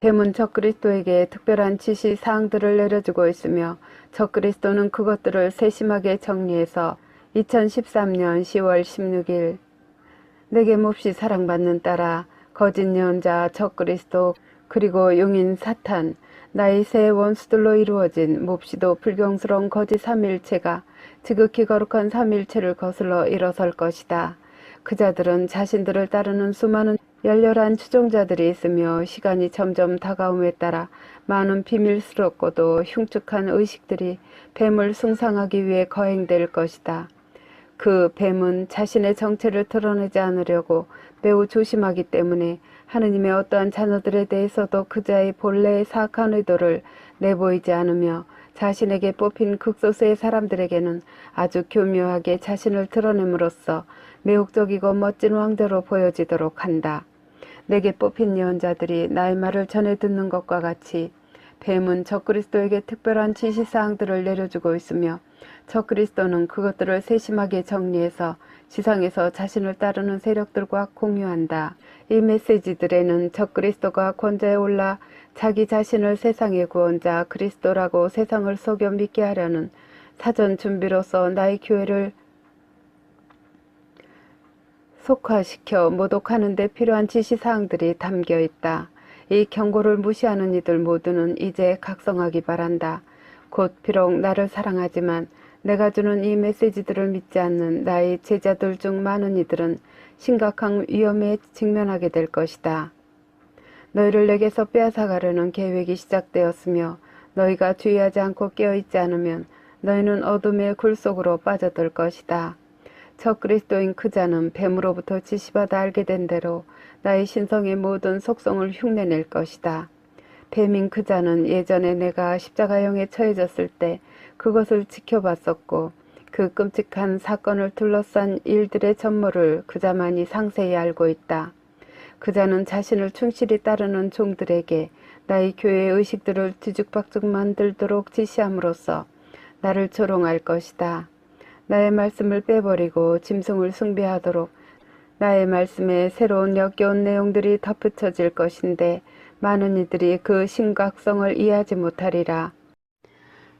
뱀은 적그리스도에게 특별한 지시 사항들을 내려주고 있으며 적 그리스도는 그것들을 세심하게 정리해서 2013년 10월 16일 내게 몹시 사랑받는 딸아 거짓 예언자 적 그리스도 그리고 용인 사탄 나의 새 원수들로 이루어진 몹시도 불경스러운 거짓 삼일체가 지극히 거룩한 삼일체를 거슬러 일어설 것이다. 그 자들은 자신들을 따르는 수많은 열렬한 추종자들이 있으며 시간이 점점 다가옴에 따라 많은 비밀스럽고도 흉측한 의식들이 뱀을 숭상하기 위해 거행될 것이다. 그 뱀은 자신의 정체를 드러내지 않으려고 매우 조심하기 때문에 하느님의 어떠한 자녀들에 대해서도 그자의 본래의 사악한 의도를 내보이지 않으며 자신에게 뽑힌 극소수의 사람들에게는 아주 교묘하게 자신을 드러냄으로써 매혹적이고 멋진 왕자로 보여지도록 한다. 내게 뽑힌 예언자들이 나의 말을 전해 듣는 것과 같이 뱀은 적그리스도에게 특별한 지시사항들을 내려주고 있으며 적그리스도는 그것들을 세심하게 정리해서 지상에서 자신을 따르는 세력들과 공유한다. 이 메시지들에는 적그리스도가 권좌에 올라 자기 자신을 세상의 구원자 그리스도라고 세상을 속여 믿게 하려는 사전 준비로서 나의 교회를 속화시켜 모독하는 데 필요한 지시사항들이 담겨 있다. 이 경고를 무시하는 이들 모두는 이제 각성하기 바란다. 곧 비록 나를 사랑하지만 내가 주는 이 메시지들을 믿지 않는 나의 제자들 중 많은 이들은 심각한 위험에 직면하게 될 것이다. 너희를 내게서 빼앗아가려는 계획이 시작되었으며 너희가 주의하지 않고 깨어있지 않으면 너희는 어둠의 굴 속으로 빠져들 것이다. 적 그리스도인 그 자는 뱀으로부터 지시받아 알게 된 대로 나의 신성의 모든 속성을 흉내낼 것이다. 뱀인 그 자는 예전에 내가 십자가형에 처해졌을 때 그것을 지켜봤었고 그 끔찍한 사건을 둘러싼 일들의 전모를 그 자만이 상세히 알고 있다. 그 자는 자신을 충실히 따르는 종들에게 나의 교회의 의식들을 뒤죽박죽 만들도록 지시함으로써 나를 조롱할 것이다. 나의 말씀을 빼버리고 짐승을 숭배하도록 나의 말씀에 새로운 역겨운 내용들이 덧붙여질 것인데 많은 이들이 그 심각성을 이해하지 못하리라.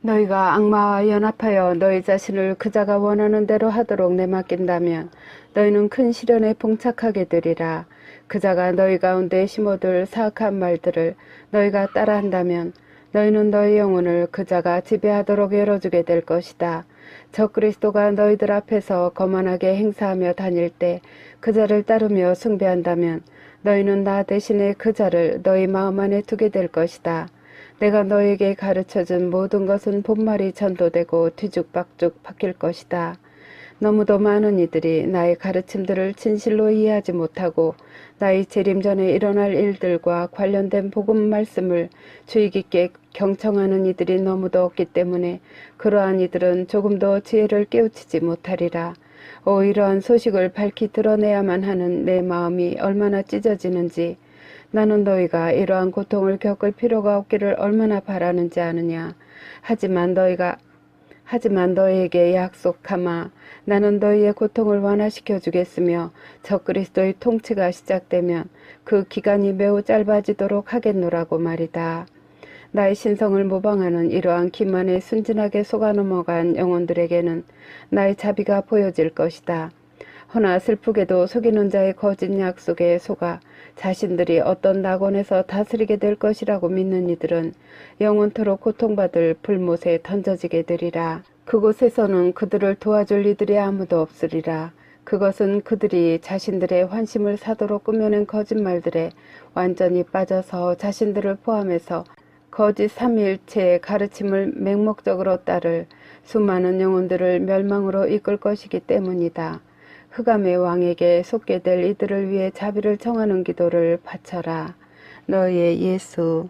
너희가 악마와 연합하여 너희 자신을 그자가 원하는 대로 하도록 내맡긴다면 너희는 큰 시련에 봉착하게 되리라. 그자가 너희 가운데 심어둘 사악한 말들을 너희가 따라한다면 너희는 너희 영혼을 그자가 지배하도록 열어주게 될 것이다. 적 그리스도가 너희들 앞에서 거만하게 행사하며 다닐 때 그자를 따르며 숭배한다면 너희는 나 대신에 그자를 너희 마음 안에 두게 될 것이다. 내가 너에게 가르쳐준 모든 것은 본말이 전도되고 뒤죽박죽 바뀔 것이다. 너무도 많은 이들이 나의 가르침들을 진실로 이해하지 못하고 나의 재림 전에 일어날 일들과 관련된 복음 말씀을 주의 깊게 경청하는 이들이 너무도 없기 때문에 그러한 이들은 조금도 지혜를 깨우치지 못하리라. 오 이러한 소식을 밝히 드러내야만 하는 내 마음이 얼마나 찢어지는지 나는 너희가 이러한 고통을 겪을 필요가 없기를 얼마나 바라는지 아느냐. 하지만 너희가 하지만 너희에게 약속하마 나는 너희의 고통을 완화시켜 주겠으며 적 그리스도의 통치가 시작되면 그 기간이 매우 짧아지도록 하겠노라고 말이다. 나의 신성을 모방하는 이러한 기만에 순진하게 속아 넘어간 영혼들에게는 나의 자비가 보여질 것이다. 허나 슬프게도 속이는 자의 거짓 약속에 속아 자신들이 어떤 낙원에서 다스리게 될 것이라고 믿는 이들은 영원토록 고통받을 불못에 던져지게 되리라. 그곳에서는 그들을 도와줄 이들이 아무도 없으리라. 그것은 그들이 자신들의 환심을 사도록 꾸며낸 거짓말들에 완전히 빠져서 자신들을 포함해서 거짓 삼위일체의 가르침을 맹목적으로 따를 수많은 영혼들을 멸망으로 이끌 것이기 때문이다. 흑암의 왕에게 속게 될 이들을 위해 자비를 청하는 기도를 바쳐라. 너의 예수